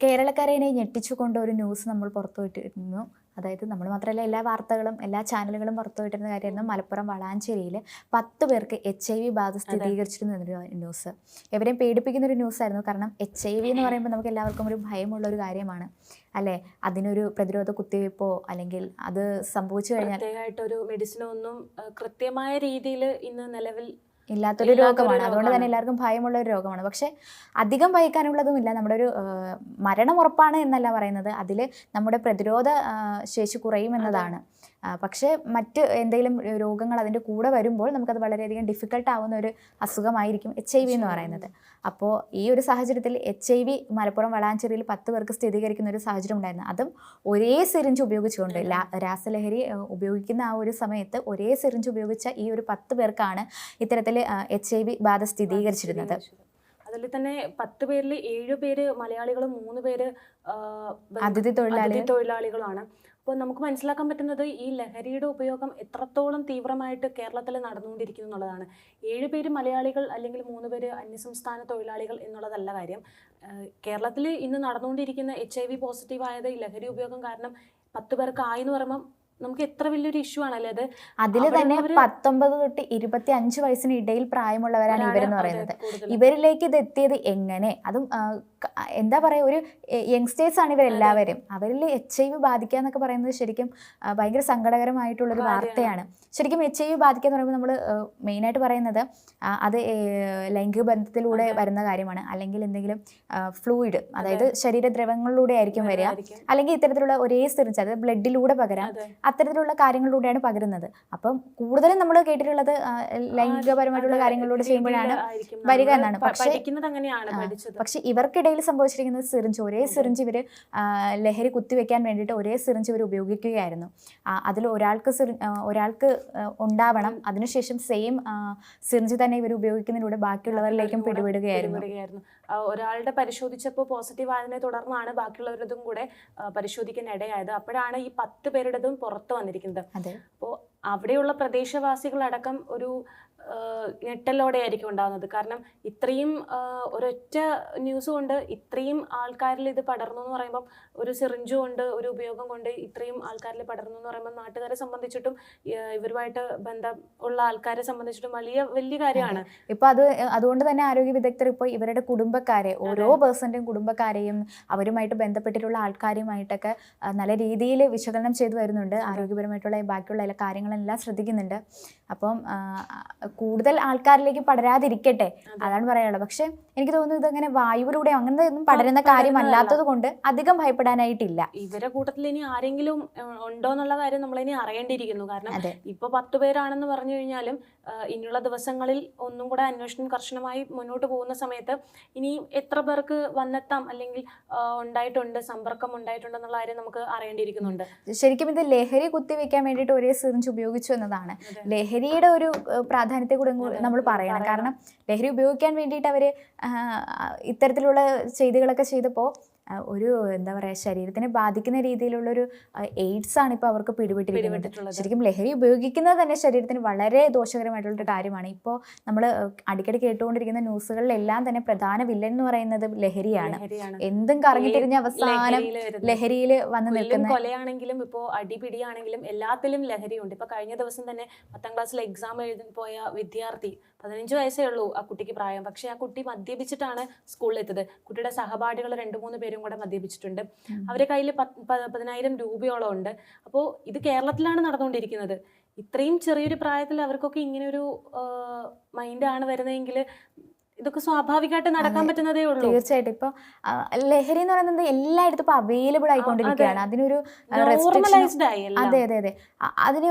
കേരളക്കരയെ ഞെട്ടിച്ചുകൊണ്ട് ഒരു ന്യൂസ് നമ്മൾ പുറത്തുവിട്ടിരുന്നു അതായത് നമ്മൾ മാത്രമല്ല എല്ലാ വാർത്തകളും എല്ലാ ചാനലുകളും പുറത്തുവിട്ടിരുന്ന കാര്യമായിരുന്നു മലപ്പുറം വളാഞ്ചേരിയിൽ പത്ത് പേർക്ക് എച്ച് ഐ വി ബാധ സ്ഥിരീകരിച്ചിരുന്നു എന്നൊരു ന്യൂസ്. എവരെയും പേടിപ്പിക്കുന്ന ഒരു ന്യൂസ് ആയിരുന്നു. കാരണം എച്ച് ഐ വി എന്ന് പറയുമ്പോൾ നമുക്ക് എല്ലാവർക്കും ഒരു ഭയമുള്ള ഒരു കാര്യമാണ്. അല്ലേ? അതിനൊരു പ്രതിരോധ കുത്തിവയ്പ്പോ അല്ലെങ്കിൽ അത് സംഭവിച്ചു കഴിഞ്ഞാൽ പ്രത്യേകമായിട്ട് ഒരു മെഡിസിനോ ഒന്നും കൃത്യമായ രീതിയിൽ ഇന്ന് നിലവിൽ ഇല്ലാത്തൊരു രോഗമാണ്. അതുകൊണ്ട് തന്നെ എല്ലാവർക്കും ഭയമുള്ള ഒരു രോഗമാണ്. പക്ഷേ അധികം ഭയക്കാനുള്ളതുമില്ല. നമ്മുടെ ഒരു മരണമുറപ്പാണ് മരണം ഉറപ്പാണ് എന്നല്ല പറയുന്നത്. അതിൽ നമ്മുടെ പ്രതിരോധ ശേഷി കുറയുമെന്നതാണ് ആ, പക്ഷേ മറ്റ് എന്തെങ്കിലും രോഗങ്ങൾ അതിന്റെ കൂടെ വരുമ്പോൾ നമുക്കത് വളരെയധികം ഡിഫിക്കൽട്ട് ആവുന്ന ഒരു അസുഖമായിരിക്കും എച്ച് ഐ വി എന്ന് പറയുന്നത്. അപ്പോൾ ഈ ഒരു സാഹചര്യത്തിൽ എച്ച് ഐ വി മലപ്പുറം വളാഞ്ചേരിയിൽ പത്ത് പേർക്ക് സ്ഥിരീകരിക്കുന്ന ഒരു സാഹചര്യം ഉണ്ടായിരുന്നു അതും ഒരേ സിറിഞ്ച് ഉപയോഗിച്ചുകൊണ്ട് രാസലഹരി ഉപയോഗിക്കുന്ന ആ ഒരു സമയത്ത് ഒരേ സിറിഞ്ച് ഉപയോഗിച്ച ഈ ഒരു പത്ത് പേർക്കാണ് ഇത്തരത്തിൽ എച്ച് ഐ വി ബാധ സ്ഥിരീകരിച്ചിരുന്നത്. അതിൽ തന്നെ പത്ത് പേരിൽ ഏഴ് പേര് മലയാളികളും മൂന്ന് പേര് അതിഥി തൊഴിലാളി. തൊഴിലാളികളാണ്. അപ്പോൾ നമുക്ക് മനസ്സിലാക്കാൻ പറ്റുന്നത് ഈ ലഹരിയുടെ ഉപയോഗം എത്രത്തോളം തീവ്രമായിട്ട് കേരളത്തിൽ നടന്നുകൊണ്ടിരിക്കുന്നു എന്നുള്ളതാണ്. ഏഴ് പേര് മലയാളികൾ അല്ലെങ്കിൽ മൂന്ന് പേര് അന്യസംസ്ഥാന തൊഴിലാളികൾ എന്നുള്ളതല്ല കാര്യം. കേരളത്തിൽ ഇന്ന് നടന്നുകൊണ്ടിരിക്കുന്ന എച്ച് ഐ വി പോസിറ്റീവ് ആയത് ഈ ലഹരി ഉപയോഗം കാരണം പത്ത് പേർക്ക് ആയെന്ന് പറയുമ്പം നമുക്ക് എത്ര വലിയൊരു ഇഷ്യൂ ആണല്ലേ അത്? അതിൽ തന്നെ പത്തൊമ്പത് തൊട്ട് ഇരുപത്തി അഞ്ച് വയസ്സിന് ഇടയിൽ പ്രായമുള്ളവരാണ് ഇവരെന്ന് പറയുന്നത്. ഇവരിലേക്ക് ഇത് എത്തിയത് എങ്ങനെ? അതും എന്താ പറയുക ഒരു യങ്സ്റ്റേഴ്സ് ആണ് ഇവരെല്ലാവരും. അവരിൽ എച്ച് ഐ വി ബാധിക്കുക എന്നൊക്കെ പറയുന്നത് ശരിക്കും ഭയങ്കര സങ്കടകരമായിട്ടുള്ളൊരു വാർത്തയാണ്. ശരിക്കും എച്ച് ഐ വി ബാധിക്കുക എന്ന് പറയുമ്പോൾ നമ്മൾ മെയിനായിട്ട് പറയുന്നത് അത് ലൈംഗിക ബന്ധത്തിലൂടെ വരുന്ന കാര്യമാണ്. അല്ലെങ്കിൽ എന്തെങ്കിലും ഫ്ലൂയിഡ് അതായത് ശരീരദ്രവങ്ങളിലൂടെ ആയിരിക്കും വരിക. അല്ലെങ്കിൽ ഇത്തരത്തിലുള്ള ഒരേ സിറിഞ്ച് അതായത് ബ്ലഡിലൂടെ പകരാം. അത്തരത്തിലുള്ള കാര്യങ്ങളിലൂടെയാണ് പകരുന്നത്. അപ്പം കൂടുതലും നമ്മൾ കേട്ടിട്ടുള്ളത് ലൈംഗികപരമായിട്ടുള്ള കാര്യങ്ങളിലൂടെ ചെയ്യുമ്പോഴാണ്. വരിക എന്നാണ്. പക്ഷേ- പക്ഷെ ഇവർക്കിടയിൽ സംഭവിച്ചിരിക്കുന്നത് സിറിഞ്ച്. ഒരേ സിറിഞ്ച് ഇവർ ലഹരി കുത്തിവെക്കാൻ വേണ്ടിയിട്ട് ഒരേ സിറിഞ്ച് ഇവർ ഉപയോഗിക്കുകയായിരുന്നു. അതിൽ ഒരാൾക്ക് സിറി ഒരാൾക്ക് ഉണ്ടാവണം. അതിനുശേഷം സെയിം സിറിഞ്ച് തന്നെ ഇവർ ഉപയോഗിക്കുന്നതിലൂടെ ബാക്കിയുള്ളവരിലേക്കും പിടിപെടുകയായിരുന്നു. ഒരാളുടെ പരിശോധിച്ചപ്പോൾ പോസിറ്റീവ് ആയതിനെ തുടർന്നാണ് ബാക്കിയുള്ളവരതും കൂടെ പരിശോധിക്കാൻ ഇടയായത്. അപ്പോഴാണ് ഈ പത്ത് പേരുടേതും പുറത്ത് വന്നിരിക്കുന്നത്. അപ്പോൾ അവിടെയുള്ള പ്രദേശവാസികളടക്കം ഒരു ആ, ഞെട്ടലോടെ ആയിരിക്കും ഉണ്ടാകുന്നത്. കാരണം ഇത്രയും ഒരൊറ്റ ന്യൂസ് കൊണ്ട് ഇത്രയും ആൾക്കാരിൽ ഇത് പടർന്നു എന്ന് പറയുമ്പം ഒരു സിറിഞ്ച് കൊണ്ട് ഒരു ഉപയോഗം കൊണ്ട് ഇത്രയും ആൾക്കാരിൽ പടർന്നു എന്ന് പറയുമ്പോൾ നാട്ടുകാരെ സംബന്ധിച്ചിട്ടും ഇവരുമായിട്ട് ബന്ധം ഉള്ള ആൾക്കാരെ സംബന്ധിച്ചിട്ടും വലിയ വലിയ കാര്യമാണ്. ഇപ്പൊ അത് അതുകൊണ്ട് തന്നെ ആരോഗ്യ വിദഗ്ധർ ഇപ്പോൾ ഇവരുടെ കുടുംബക്കാരെ ഓരോ പേഴ്സന്റെയും കുടുംബക്കാരെയും അവരുമായിട്ട് ബന്ധപ്പെട്ടിട്ടുള്ള ആൾക്കാരുമായിട്ടൊക്കെ നല്ല രീതിയിൽ വിശകലനം ചെയ്തു വരുന്നുണ്ട്. ആരോഗ്യപരമായിട്ടുള്ള ബാക്കിയുള്ള എല്ലാ കാര്യങ്ങളെല്ലാം ശ്രദ്ധിക്കുന്നുണ്ട്. അപ്പം കൂടുതൽ ആൾക്കാരിലേക്ക് പടരാതിരിക്കട്ടെ. അതാണ് പറയാനുള്ളത്. പക്ഷെ എനിക്ക് തോന്നുന്നു ഇതങ്ങനെ വായുവിലൂടെ അങ്ങനത്തെ ഒന്നും പടരുന്ന കാര്യമല്ലാത്തത് കൊണ്ട് അധികം ഭയപ്പെടാനായിട്ടില്ല. ഇവരെ കൂട്ടത്തിൽ ഇനി ആരെങ്കിലും ഉണ്ടോ എന്നുള്ള കാര്യം നമ്മളിനി അറിയേണ്ടിയിരിക്കുന്നു. കാരണം ഇപ്പൊ പത്ത് പേരാണെന്ന് പറഞ്ഞു കഴിഞ്ഞാലും ഇനിയുള്ള ദിവസങ്ങളിൽ ഒന്നും കൂടെ അന്വേഷണം കർശനമായി മുന്നോട്ട് പോകുന്ന സമയത്ത് ഇനി എത്ര പേർക്ക് വന്നെത്താം അല്ലെങ്കിൽ ഉണ്ടായിട്ടുണ്ട് സമ്പർക്കം ഉണ്ടായിട്ടുണ്ട് എന്നുള്ള കാര്യം നമുക്ക് അറിയേണ്ടിയിരിക്കുന്നുണ്ട്. ശരിക്കും ഇത് ലഹരി കുത്തിവെക്കാൻ വേണ്ടിയിട്ട് ഒരേ സിറിഞ്ച് ഉപയോഗിച്ചു എന്നതാണ്. ലഹരിയുടെ ഒരു ഏഹ്, പ്രാധാന്യത്തെ കൂടെ നമ്മൾ പറയണം പറയണം. കാരണം ലഹരി ഉപയോഗിക്കാൻ വേണ്ടിയിട്ട് അവർ ഇത്തരത്തിലുള്ള ചെയ്തികളൊക്കെ ചെയ്തപ്പോൾ ഒരു എന്താ പറയുക ശരീരത്തിനെ ബാധിക്കുന്ന രീതിയിലുള്ളൊരു എയ്ഡ്സ് ആണ് ഇപ്പോൾ അവർക്ക് പിടിപെട്ടിരിക്കുന്നത്. പിടിപെട്ടിട്ടുള്ളത്. ശരിക്കും ലഹരി ഉപയോഗിക്കുന്നത് തന്നെ ശരീരത്തിന് വളരെ ദോഷകരമായിട്ടുള്ളൊരു കാര്യമാണ്. ഇപ്പോൾ നമ്മൾ അടിക്കടി കേട്ടുകൊണ്ടിരിക്കുന്ന ന്യൂസുകളിലെല്ലാം തന്നെ പ്രധാന വില്ലൻ എന്ന് പറയുന്നത് ലഹരിയാണ്. എന്തും കറങ്ങി തിരിഞ്ഞ അവസാനം. ലഹരിയിൽ വന്ന് നിൽക്കുന്ന കൊലയാണെങ്കിലും ഇപ്പോൾ അടിപിടിയാണെങ്കിലും എല്ലാത്തിലും ലഹരിയുണ്ട്. ഇപ്പൊ കഴിഞ്ഞ ദിവസം തന്നെ പത്താം ക്ലാസ്സിലെ എക്സാം എഴുതി പോയ വിദ്യാർത്ഥി പതിനഞ്ച് വയസ്സേ ഉള്ളൂ ആ കുട്ടിക്ക് പ്രായം. പക്ഷെ ആ കുട്ടി മദ്യപിച്ചിട്ടാണ് സ്കൂളിൽ എത്തിയത് കുട്ടിയുടെ സഹപാഠികൾ രണ്ട് മൂന്ന് പേരും കൂടെ മദ്യപിച്ചിട്ടുണ്ട്. അവരെ കയ്യിൽ പതിനായിരം രൂപയോളം ഉണ്ട്. അപ്പോൾ ഇത് കേരളത്തിലാണ് നടന്നുകൊണ്ടിരിക്കുന്നത്. ഇത്രയും ചെറിയൊരു പ്രായത്തിൽ അവർക്കൊക്കെ ഇങ്ങനെ ഒരു മൈൻഡാണ് വരുന്നതെങ്കിൽ ഇതൊക്കെ സ്വാഭാവികമായിട്ട് നടക്കാൻ. പറ്റുന്നതേ ഉള്ളൂ. തീർച്ചയായിട്ടും. ഇപ്പൊ ലഹരി എന്ന് പറയുന്നത് എല്ലായിടത്തും ഇപ്പൊ അവൈലബിൾ ആയിക്കൊണ്ടിരിക്കുകയാണ്. അതിനൊരു. അതെ അതെ അതെ. അതിന്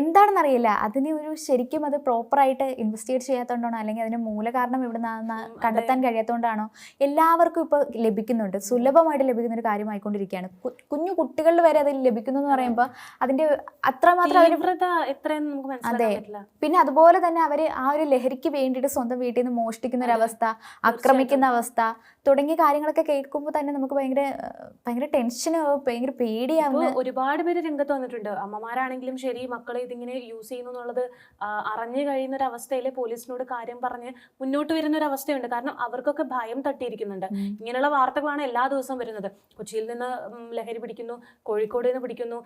എന്താണെന്ന് അറിയില്ല. അതിന് ഒരു ശരിക്കും അത് പ്രോപ്പർ ആയിട്ട് ഇൻവെസ്റ്റിഗേറ്റ് ചെയ്യാത്തതുകൊണ്ടാണോ അല്ലെങ്കിൽ അതിന് മൂലകാരണം ഇവിടെ. കണ്ടെത്താൻ കഴിയാത്തതുകൊണ്ടാണോ എല്ലാവർക്കും ഇപ്പൊ ലഭിക്കുന്നുണ്ട്. സുലഭമായിട്ട് ലഭിക്കുന്ന ഒരു കാര്യമായിക്കൊണ്ടിരിക്കുകയാണ്. കുഞ്ഞു കുട്ടികളിൽ വരെ അതിൽ ലഭിക്കുന്നു എന്ന് പറയുമ്പോൾ അതിന്റെ അത്രമാത്രം അതെ. പിന്നെ അതുപോലെ തന്നെ അവർ ആ ഒരു ലഹരിക്ക് വേണ്ടിയിട്ട് സ്വന്തം വീട്ടിൽ നിന്ന് മോഷ്ടിക്കും മോഷ്ടിക്കുന്ന ഒരു അവസ്ഥ ആക്രമിക്കുന്ന അവസ്ഥ തുടങ്ങിയ കാര്യങ്ങളൊക്കെ കേൾക്കുമ്പോൾ തന്നെ നമുക്ക് ഭയങ്കര ഭയങ്കര ടെൻഷനോ ഭയങ്കര പേടിയാവും പേടിയാവുന്ന ഒരുപാട് പേര് രംഗത്ത് വന്നിട്ടുണ്ട്. അമ്മമാരാണെങ്കിലും ശരി മക്കളെ ഇതിങ്ങനെ യൂസ് ചെയ്യുന്നു എന്നുള്ളത് അറിഞ്ഞു കഴിയുന്ന ഒരു അവസ്ഥയിൽ പോലീസിനോട് കാര്യം പറഞ്ഞ് മുന്നോട്ട് വരുന്ന ഒരു അവസ്ഥയുണ്ട് കാരണം അവർക്കൊക്കെ ഭയം തട്ടിയിരിക്കുന്നുണ്ട്. ഇങ്ങനെയുള്ള വാർത്തകളാണ് എല്ലാ ദിവസവും വരുന്നത്. കൊച്ചിയിൽ നിന്ന് ലഹരി പിടിക്കുന്നു കോഴിക്കോട് നിന്ന് പിടിക്കുന്നു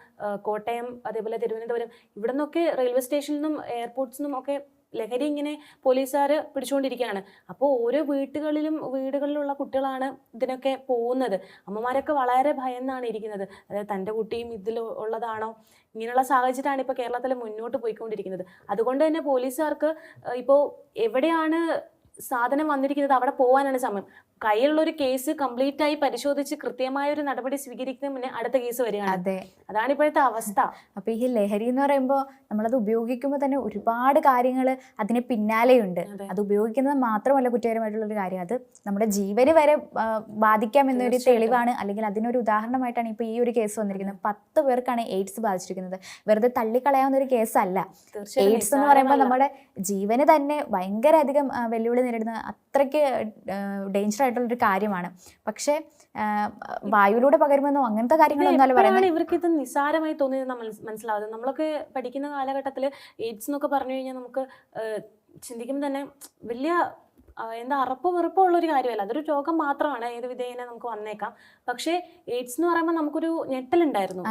കോട്ടയം അതേപോലെ തിരുവനന്തപുരം ഇവിടെ നിന്നൊക്കെ റെയിൽവേ സ്റ്റേഷനിൽ നിന്നും എയർപോർട്ട്സിൽ നിന്നും ഒക്കെ ലഹരി ഇങ്ങനെ പോലീസുകാർ പിടിച്ചുകൊണ്ടിരിക്കുകയാണ്. അപ്പോൾ ഓരോ വീട്ടുകളിലും വീടുകളിലുള്ള കുട്ടികളാണ് ഇതിനൊക്കെ പോകുന്നത്. അമ്മമാരൊക്കെ വളരെ ഭയന്നാണ് ഇരിക്കുന്നത്. അതായത് തന്റെ കുട്ടിയും ഇതിൽ ഉള്ളതാണോ? ഇങ്ങനെയുള്ള സാഹചര്യമാണ് ഇപ്പോൾ കേരളത്തിൽ മുന്നോട്ട് പോയിക്കൊണ്ടിരിക്കുന്നത്. അതുകൊണ്ട് തന്നെ പോലീസുകാർക്ക് ഇപ്പോൾ എവിടെയാണ് സാധനം വന്നിരിക്കുന്നത്? അവിടെ പോകാനാണ് സമയം. കയ്യിലുള്ള ഒരു കേസ് കംപ്ലീറ്റ് ആയി പരിശോധിച്ച് കൃത്യമായ ഒരു നടപടി സ്വീകരിക്കുന്ന മുന്നേ അടുത്ത കേസ് വരികയാണ്. അതെ. അതാണ് ഇപ്പോഴത്തെ അവസ്ഥ. അപ്പൊ ഈ ലഹരി എന്ന് പറയുമ്പോൾ നമ്മളത് ഉപയോഗിക്കുമ്പോൾ തന്നെ ഒരുപാട് കാര്യങ്ങൾ അതിന് പിന്നാലെയുണ്ട്. ഉണ്ട് അത് ഉപയോഗിക്കുന്നത് മാത്രമല്ല കുറ്റകരമായിട്ടുള്ള ഒരു കാര്യം. അത് നമ്മുടെ ജീവന് വരെ ബാധിക്കാം എന്നൊരു തെളിവാണ്. അല്ലെങ്കിൽ അതിനൊരു ഉദാഹരണമായിട്ടാണ് ഇപ്പോൾ ഈ ഒരു കേസ് വന്നിരിക്കുന്നത്. പത്ത് പേർക്കാണ് എയ്ഡ്സ് ബാധിച്ചിരിക്കുന്നത്. വെറുതെ തള്ളിക്കളയാവുന്ന ഒരു കേസല്ല. എയ്ഡ്സ് എന്ന് പറയുമ്പോൾ നമ്മുടെ ജീവന് തന്നെ ഭയങ്കര അധികം വെല്ലുവിളി നേരിടുന്ന അത്രയ്ക്ക് ഡേഞ്ചർ ആയിട്ടുള്ള ഒരു കാര്യമാണ്. പക്ഷേ വായുവിലൂടെ പകരുമെന്നോ അങ്ങനത്തെ കാര്യങ്ങളൊന്നും അല്ല പറയുന്നത്. ഇവർക്ക് ഇത് നിസാരമായി തോന്നിയത് നമ്മൾ മനസ്സിലാവുന്നത് നമ്മളൊക്കെ പഠിക്കുന്ന കാലഘട്ടത്തിൽ എയ്ഡ്സ് എന്നൊക്കെ പറഞ്ഞു കഴിഞ്ഞാൽ നമുക്ക് ചിന്തിക്കുമ്പോൾ തന്നെ വലിയ എന്താ അറപ്പോ വെറുപ്പോ ഉള്ളൊരു കാര്യമല്ല. അതൊരു രോഗം മാത്രമാണ്. ഏത് വിധേയന നമുക്ക് വന്നേക്കാം. പക്ഷേ എയ്ഡ്സ് എന്ന് പറയുമ്പോൾ നമുക്കൊരു ഞെട്ടലുണ്ടായിരുന്നു.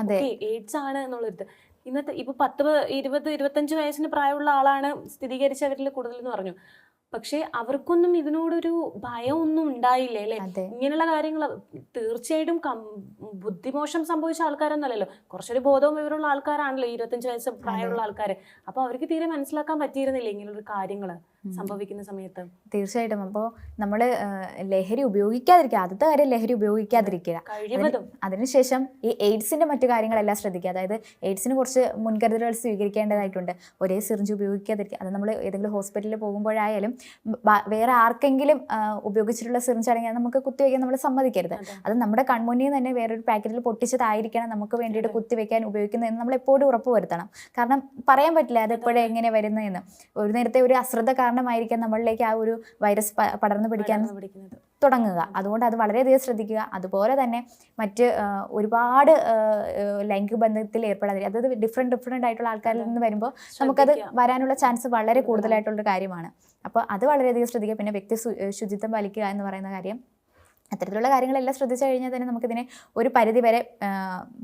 എയ്ഡ്സ് ആണ് എന്നുള്ളത് ഇന്നത്തെ ഇപ്പൊ പത്ത് ഇരുപത് ഇരുപത്തഞ്ച് വയസ്സിന് പ്രായമുള്ള ആളാണ് സ്ഥിരീകരിച്ചവരിൽ കൂടുതൽ എന്ന് പറഞ്ഞു. പക്ഷേ അവർക്കൊന്നും ഇതിനോടൊരു ഭയമൊന്നും ഉണ്ടായില്ല അല്ലേ? ഇങ്ങനെയുള്ള കാര്യങ്ങൾ തീർച്ചയായിട്ടും ബുദ്ധിമോശം സംഭവിച്ച ആൾക്കാരൊന്നുമല്ലല്ലോ. കുറച്ചൊരു ബോധവും വിവരമുള്ള ആൾക്കാരാണല്ലോ ഇരുപത്തഞ്ച് വയസ്സ് പ്രായമുള്ള ആൾക്കാർ അപ്പൊ അവർക്ക് തീരെ മനസ്സിലാക്കാൻ പറ്റിയിരുന്നില്ല ഇങ്ങനെയുള്ള കാര്യങ്ങൾ സംഭവിക്കുന്ന സമയത്ത്. തീർച്ചയായിട്ടും. അപ്പോൾ നമ്മൾ ലഹരി ഉപയോഗിക്കാതിരിക്കുക. ആദ്യത്തെ കാര്യം ലഹരി ഉപയോഗിക്കാതിരിക്കുക. കഴിവതും. അതിനുശേഷം ഈ എയ്ഡ്സിന്റെ മറ്റു കാര്യങ്ങളെല്ലാം ശ്രദ്ധിക്കുക. അതായത് എയ്ഡ്സിന് കുറച്ച് മുൻകരുതലുകൾ സ്വീകരിക്കേണ്ടതായിട്ടുണ്ട്. ഒരേ സിറിഞ്ച് ഉപയോഗിക്കാതിരിക്കുക. അത് നമ്മൾ ഏതെങ്കിലും ഹോസ്പിറ്റലിൽ പോകുമ്പോഴായാലും വേറെ ആർക്കെങ്കിലും ഉപയോഗിച്ചിട്ടുള്ള സിറിഞ്ച് ആണെങ്കിൽ നമുക്ക് കുത്തിവെക്കാൻ നമ്മൾ സമ്മതിക്കരുത്. അത്. നമ്മുടെ കൺമുന്നിൽ തന്നെ വേറൊരു പാക്കറ്റിൽ പൊട്ടിച്ചതായിരിക്കണം നമുക്ക് വേണ്ടിയിട്ട്. കുത്തിവെക്കാൻ ഉപയോഗിക്കുന്നതെന്ന് നമ്മൾ എപ്പോഴും ഉറപ്പ് വരുത്തണം. കാരണം പറയാൻ പറ്റില്ല അത്. എപ്പോഴും എങ്ങനെ വരുന്നതെന്ന്. ഒരു നേരത്തെ ഒരു അശ്രദ്ധ കാരണമായിരിക്കാം നമ്മളിലേക്ക് ആ ഒരു വൈറസ് പടർന്നു പിടിക്കാൻ തുടങ്ങുക. അതുകൊണ്ട് അത് വളരെയധികം ശ്രദ്ധിക്കുക. അതുപോലെ തന്നെ മറ്റ് ഒരുപാട് ലൈംഗിക ബന്ധത്തിൽ ഏർപ്പെടാതിരിക്കുക അതായത് ഡിഫറെന്റ് ഡിഫറെന്റ് ആയിട്ടുള്ള ആൾക്കാരിൽ നിന്ന് വരുമ്പോൾ നമുക്കത് വരാനുള്ള ചാൻസ് വളരെ കൂടുതലായിട്ടുള്ളൊരു കാര്യമാണ്. അപ്പോൾ അത് വളരെയധികം ശ്രദ്ധിക്കുക. പിന്നെ വ്യക്തി ശുചിത്വം പാലിക്കുക എന്ന് പറയുന്ന കാര്യം. അത്തരത്തിലുള്ള കാര്യങ്ങളെല്ലാം ശ്രദ്ധിച്ചു കഴിഞ്ഞാൽ തന്നെ നമുക്കിതിനെ ഒരു പരിധി വരെ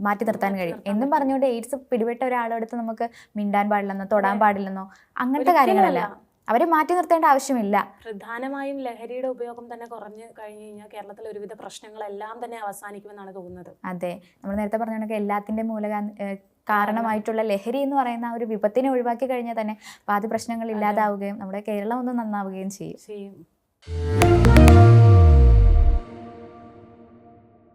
മാറ്റി നിർത്താൻ കഴിയും. എന്നും പറഞ്ഞുകൊണ്ട് എയ്ഡ്സ് പിടിപെട്ട ഒരാളെടുത്ത് നമുക്ക് മിണ്ടാൻ പാടില്ലെന്നോ തൊടാൻ. പാടില്ലെന്നോ അങ്ങനത്തെ കാര്യങ്ങളല്ല. അവരെ മാറ്റി നിർത്തേണ്ട ആവശ്യമില്ല. പ്രധാനമായും ലഹരിയുടെ ഉപയോഗം തന്നെ കുറഞ്ഞു കഴിഞ്ഞു കഴിഞ്ഞാൽ കേരളത്തിൽ ഒരുവിധ പ്രശ്നങ്ങളെല്ലാം തന്നെ അവസാനിക്കുമെന്നാണ് തോന്നുന്നത്. അതെ. നമ്മൾ നേരത്തെ പറഞ്ഞ കണക്ക് എല്ലാത്തിന്റെ മൂല കാരണമായിട്ടുള്ള ലഹരി എന്ന് പറയുന്ന ഒരു വിപത്തിനെ ഒഴിവാക്കി കഴിഞ്ഞാൽ തന്നെ പാതി പ്രശ്നങ്ങൾ ഇല്ലാതാവുകയും നമ്മുടെ കേരളം ഒന്ന് നന്നാവുകയും ചെയ്യും. ചെയ്യും.